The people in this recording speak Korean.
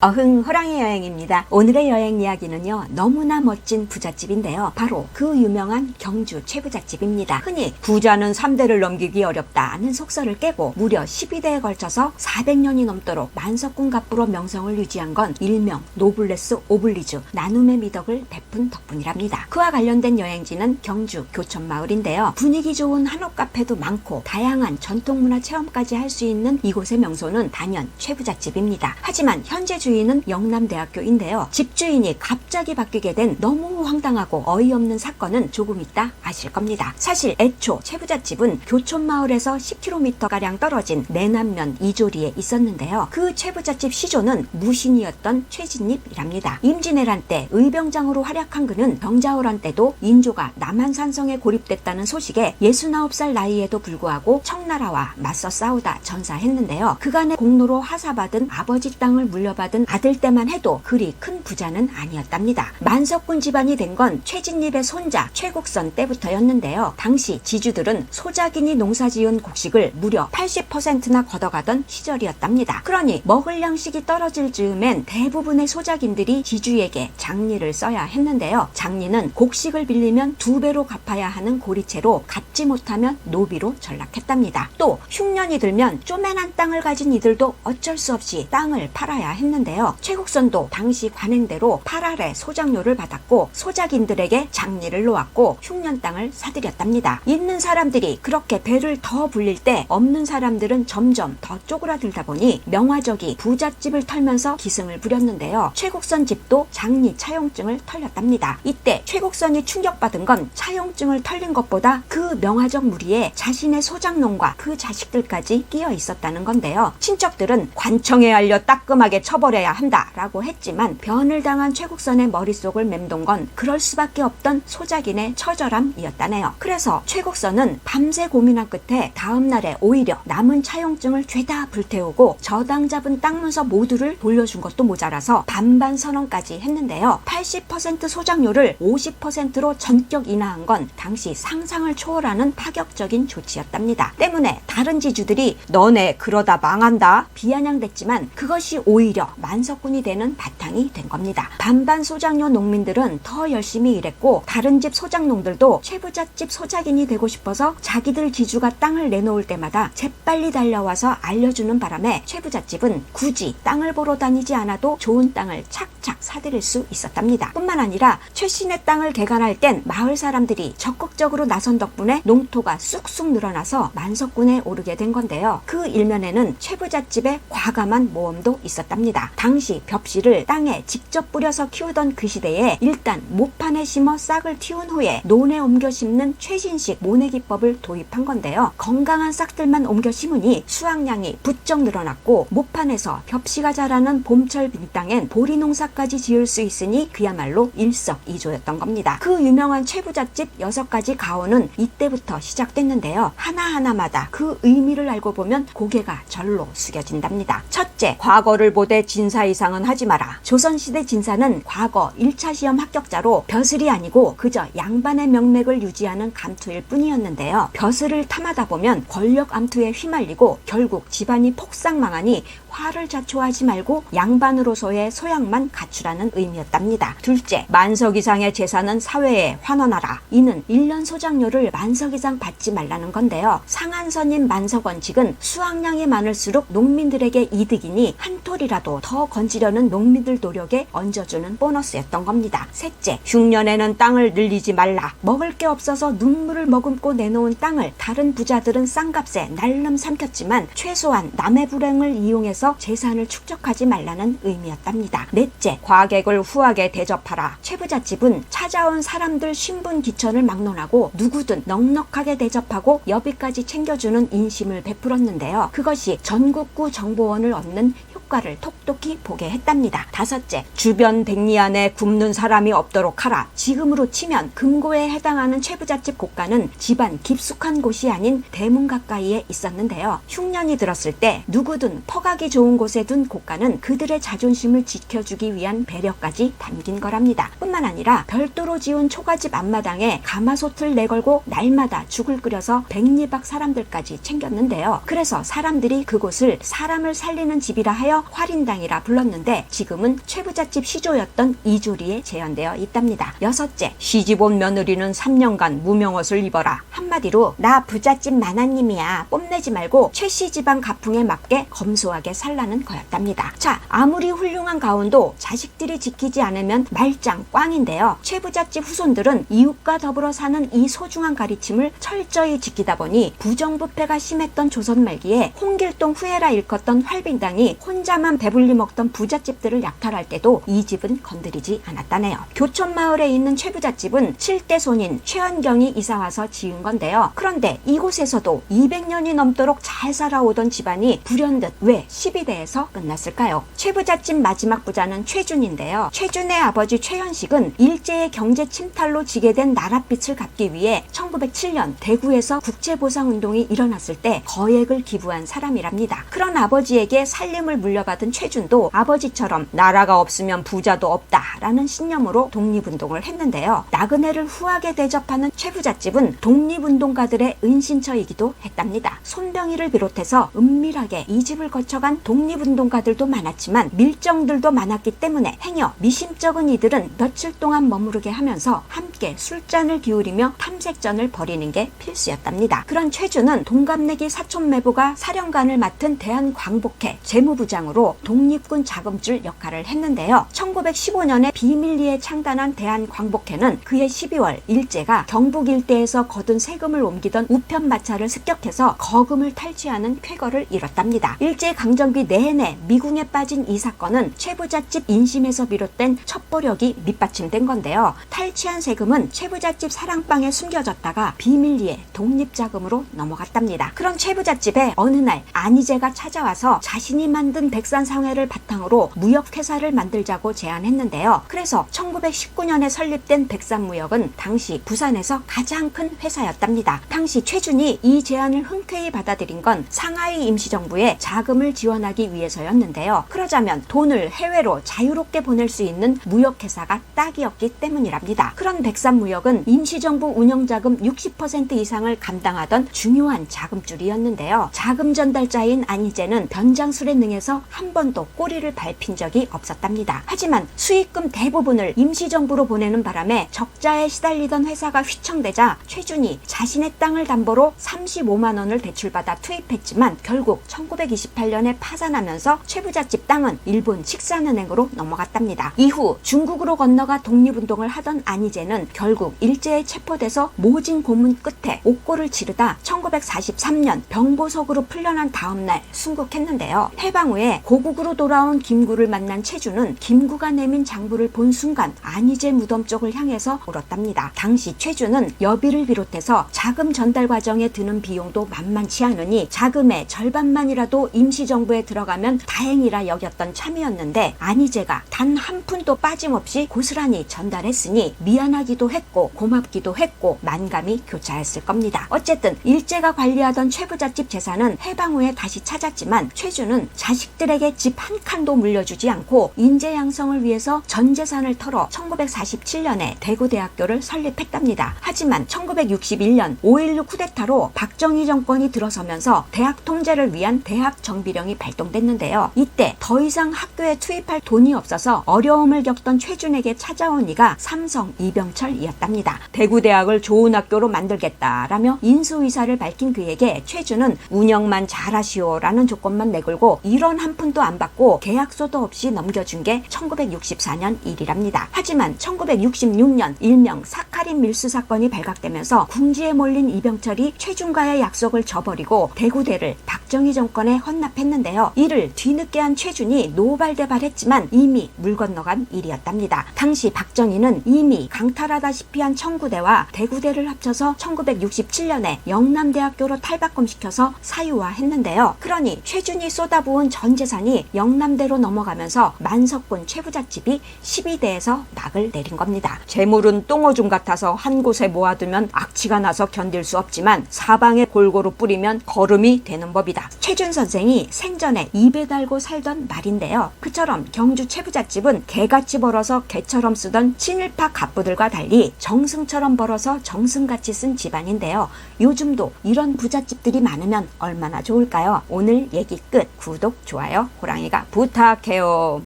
어흥 호랑이 여행입니다. 오늘의 여행 이야기는요. 너무나 멋진 부잣집인데요. 바로 그 유명한 경주 최부잣집입니다. 흔히 부자는 3대를 넘기기 어렵다는 속설을 깨고 무려 12대에 걸쳐서 400년이 넘도록 만석군 갑부로 명성을 유지한 건 일명 노블레스 오블리주 나눔의 미덕을 베푼 덕분이랍니다. 그와 관련된 여행지는 경주 교천마을인데요. 분위기 좋은 한옥 카페도 많고 다양한 전통문화 체험까지 할 수 있는 이곳의 명소는 단연 최부잣집입니다. 하지만 현재 주 인은 영남대학교인데요. 집주인이 갑자기 바뀌게 된 너무 황당하고 어이없는 사건은 조금 있다 아실 겁니다. 사실 애초 최부잣집은 교촌마을에서 10km가량 떨어진 내남면 이조리에 있었는데요. 그 최부잣집 시조는 무신이었던 최진립이랍니다. 임진왜란 때 의병장으로 활약한 그는 병자호란 때도 인조가 남한산성에 고립됐다는 소식에 69살 나이에도 불구하고 청나라와 맞서 싸우다 전사했는데요. 그간의 공로로 하사받은 아버지 땅을 물려받은 아들 때만 해도 그리 큰 부자는 아니었답니다. 만석군 집안이 된 건 최진립의 손자 최국선 때부터였는데요. 당시 지주들은 소작인이 농사지은 곡식을 무려 80%나 걷어가던 시절이었답니다. 그러니 먹을 양식이 떨어질 즈음엔 대부분의 소작인들이 지주에게 장리를 써야 했는데요. 장리는 곡식을 빌리면 두 배로 갚아야 하는 고리채로 갚지 못하면 노비로 전락했답니다. 또 흉년이 들면 쪼맨한 땅을 가진 이들도 어쩔 수 없이 땅을 팔아야 했는데 요. 최국선도 당시 관행대로 8알의 소장료를 받았고 소작인들에게 장리를 놓았고 흉년 땅을 사들였답니다. 있는 사람들이 그렇게 배를 더 불릴 때 없는 사람들은 점점 더 쪼그라들다 보니 명화적이 부잣집을 털면서 기승을 부렸는데요. 최국선 집도 장리 차용증을 털렸답니다. 이때 최국선이 충격받은 건 차용증을 털린 것보다 그 명화적 무리에 자신의 소장농과 그 자식들까지 끼어 있었다는 건데요. 친척들은 관청에 알려 따끔하게 처벌해 야 한다라고 했지만 변을 당한 최국선의 머릿속을 맴돈 건 그럴 수밖에 없던 소작인의 처절함이었다네요. 그래서 최국선은 밤새 고민한 끝에 다음 날에 오히려 남은 차용증을 죄다 불태우고 저당 잡은 땅 문서 모두를 돌려준 것도 모자라서 반반 선언까지 했는데요. 80% 소장료를 50%로 전격 인하한 건 당시 상상을 초월하는 파격적인 조치였답니다. 때문에 다른 지주들이 너네 그러다 망한다 비아냥댔지만 그것이 오히려 만석군이 되는 바탕이 된 겁니다. 반반 소장료 농민들은 더 열심히 일했고 다른 집 소장농들도 최부잣집 소작인이 되고 싶어서 자기들 지주가 땅을 내놓을 때마다 재빨리 달려와서 알려주는 바람에 최부잣집은 굳이 땅을 보러 다니지 않아도 좋은 땅을 착착 사들일 수 있었답니다. 뿐만 아니라 최신의 땅을 개간할 땐 마을 사람들이 적극적으로 나선 덕분에 농토가 쑥쑥 늘어나서 만석군에 오르게 된 건데요. 그 일면에는 최부잣집의 과감한 모험도 있었답니다. 당시 벽씨를 땅에 직접 뿌려서 키우던 그 시대에 일단 모판에 심어 싹을 틔운 후에 논에 옮겨 심는 최신식 모내 기법을 도입한 건데요. 건강한 싹들만 옮겨 심으니 수확량이 부쩍 늘어났고 모판에서 벽씨가 자라는 봄철 빈 땅엔 보리 농사까지 지을 수 있으니 그야말로 일석이조였던 겁니다. 그 유명한 최부잣집 여섯 가지 가오는 이때부터 시작됐는데요. 하나하나마다 그 의미를 알고 보면 고개가 절로 숙여진답니다. 첫째, 과거를 보되 진사 이상은 하지 마라. 조선시대 진사는 과거 1차 시험 합격자로 벼슬이 아니고 그저 양반의 명맥을 유지하는 감투일 뿐이었는데요. 벼슬을 탐하다 보면 권력 암투에 휘말리고 결국 집안이 폭삭 망하니 화를 자초하지 말고 양반으로서의 소양만 갖추라는 의미였답니다. 둘째, 만석 이상의 재산은 사회에 환원하라. 이는 1년 소장료를 만석 이상 받지 말라는 건데요. 상한선인 만석 원칙은 수확량이 많을수록 농민들에게 이득이니 한 톨이라도 더 건지려는 농민들 노력에 얹어주는 보너스였던 겁니다. 셋째, 흉년에는 땅을 늘리지 말라. 먹을 게 없어서 눈물을 머금고 내놓은 땅을 다른 부자들은 싼값에 날름 삼켰지만 최소한 남의 불행을 이용해서 재산을 축적하지 말라는 의미였답니다. 넷째, 과객을 후하게 대접하라. 최부잣집은 찾아온 사람들 신분 기천을 막론하고 누구든 넉넉하게 대접하고 여비까지 챙겨주는 인심을 베풀었는데요. 그것이 전국구 정보원을 얻는 효과를 톡톡히 보게 했답니다. 다섯째, 주변 백리 안에 굶는 사람이 없도록 하라. 지금으로 치면 금고에 해당하는 최부잣집 고가는 집안 깊숙한 곳이 아닌 대문 가까이에 있었는데요. 흉년이 들었을 때 누구든 퍼가기 좋은 곳에 둔 고가는 그들의 자존심을 지켜주기 위한 배려까지 담긴 거랍니다. 뿐만 아니라 별도로 지은 초가집 앞마당에 가마솥을 내걸고 날마다 죽을 끓여서 백리박 사람들까지 챙겼는데요. 그래서 사람들이 그곳을 사람을 살리는 집이라 하여 활인당이라 불렀는데 지금은 최부잣집 시조였던 이조리에 재현되어 있답니다. 여섯째, 시집 온 며느리는 3년간 무명옷을 입어라. 한마디로 나 부잣집 마나님이야. 뽐내지 말고 최씨 집안 가풍에 맞게 검소하게 살라는 거였답니다. 자, 아무리 훌륭한 가운도 자식들이 지키지 않으면 말짱 꽝인데요. 최부잣집 후손들은 이웃과 더불어 사는 이 소중한 가르침을 철저히 지키다 보니 부정부패가 심했던 조선 말기에 홍길동 후예라 일컫던 활빈당이 혼자 만 배불리 먹던 부잣집들을 약탈할 때도 이 집은 건드리지 않았다네요. 교촌 마을에 있는 최부잣집은 7대 손인 최현경이 이사와서 지은 건데요. 그런데 이곳에서도 200년이 넘도록 잘 살아오던 집안이 불현듯 왜 12대에서 끝났을까요? 최부잣집 마지막 부자는 최준인데요. 최준의 아버지 최현식은 일제의 경제 침탈로 지게 된 나랏빚을 갚기 위해 1907년 대구에서 국제보상운동이 일어났을 때 거액을 기부한 사람이랍니다. 그런 아버지에게 살림을 물려 받은 최준도 아버지처럼 나라가 없으면 부자도 없다라는 신념으로 독립운동을 했는데요. 나그네를 후하게 대접하는 최부잣집은 독립운동가들의 은신처이기도 했답니다. 손병희를 비롯해서 은밀하게 이 집을 거쳐간 독립운동가들도 많았지만 밀정들도 많았기 때문에 행여 미심쩍은 이들은 며칠 동안 머무르게 하면서 함께 술잔을 기울이며 탐색전을 벌이는 게 필수였답니다. 그런 최주는 동갑내기 사촌매부가 사령관을 맡은 대한광복회 재무부장 으로 독립군 자금줄 역할을 했는데요. 1915년에 비밀리에 창단한 대한광복회는 그해 12월 일제가 경북 일대에서 거둔 세금을 옮기던 우편 마차를 습격해서 거금을 탈취하는 쾌거를 이뤘답니다. 일제 강점기 내내 미궁에 빠진 이 사건은 최부잣집 인심에서 비롯된 첩보력이 밑받침된 건데요. 탈취한 세금은 최부잣집 사랑방에 숨겨졌다가 비밀리에 독립자금으로 넘어갔답니다. 그런 최부잣집에 어느 날 안희재가 찾아와서 자신이 만든 백산상회를 바탕으로 무역회사를 만들자고 제안했는데요. 그래서 1919년에 설립된 백산무역은 당시 부산에서 가장 큰 회사였답니다. 당시 최준이 이 제안을 흔쾌히 받아들인 건 상하이 임시정부에 자금을 지원하기 위해서였는데요. 그러자면 돈을 해외로 자유롭게 보낼 수 있는 무역회사가 딱이었기 때문이랍니다. 그런 백산무역은 임시정부 운영자금 60% 이상을 감당하던 중요한 자금줄이었는데요. 자금 전달자인 안희재는 변장술에 능해서 한 번도 꼬리를 밟힌 적이 없었답니다. 하지만 수익금 대부분을 임시정부로 보내는 바람에 적자에 시달리던 회사가 휘청되자 최준이 자신의 땅을 담보로 35만 원을 대출받아 투입했지만 결국 1928년에 파산하면서 최부잣집 땅은 일본 식산은행으로 넘어갔답니다. 이후 중국으로 건너가 독립운동을 하던 안희재는 결국 일제에 체포돼서 모진 고문 끝에 옥고를 지르다 1943년 병보석으로 풀려난 다음날 순국했는데요. 해방 후에 고국으로 돌아온 김구를 만난 최주는 김구가 내민 장부를 본 순간 안희재 무덤 쪽을 향해서 울었답니다. 당시 최주는 여비를 비롯해서 자금 전달 과정에 드는 비용도 만만치 않으니 자금의 절반만이라도 임시정부에 들어가면 다행이라 여겼던 참이었는데 안희재가 단 한 푼도 빠짐없이 고스란히 전달했으니 미안하기도 했고 고맙기도 했고 만감이 교차했을 겁니다. 어쨌든 일제가 관리하던 최부잣집 재산은 해방 후에 다시 찾았지만 최주는 자식 들에게 집 한 칸도 물려주지 않고 인재 양성을 위해서 전 재산을 털어 1947년에 대구대학교를 설립했답니다. 하지만 1961년 5.16 쿠데타로 박정희 정권이 들어서면서 대학 통제를 위한 대학 정비령이 발동됐는데요. 이때 더 이상 학교에 투입할 돈이 없어서 어려움을 겪던 최준에게 찾아온 이가 삼성 이병철이었답니다. 대구대학을 좋은 학교로 만들겠다라며 인수의사를 밝힌 그에게 최준은 운영만 잘하시오라는 조건만 내걸고 이런 한 푼도 안 받고 계약서도 없이 넘겨준 게 1964년 일이랍니다. 하지만 1966년 일명 사카린 밀수 사건이 발각되면서 궁지에 몰린 이병철이 최준과의 약속을 저버리고 대구대를 박정희 정권에 헌납했는데요. 이를 뒤늦게 한 최준이 노발대발했지만 이미 물 건너간 일이었답니다. 당시 박정희는 이미 강탈하다시피 한 청구대와 대구대를 합쳐서 1967년에 영남대학교로 탈바꿈시켜서 사유화했는데요. 그러니 최준이 쏟아부은 전 재산이 영남대로 넘어가면서 만석군 최부잣집이 12대에서 막을 내린 겁니다. 재물은 똥오줌 같아서 한 곳에 모아두면 악취가 나서 견딜 수 없지만 사방에 골고루 뿌리면 거름이 되는 법이다. 최준 선생이 생전에 입에 달고 살던 말인데요. 그처럼 경주 최부잣집은 개같이 벌어서 개처럼 쓰던 친일파 갑부들과 달리 정승처럼 벌어서 정승같이 쓴 집안인데요. 요즘도 이런 부잣집들이 많으면 얼마나 좋을까요? 오늘 얘기 끝. 구독, 좋아요. 볼까요? 호랑이가 부탁해요.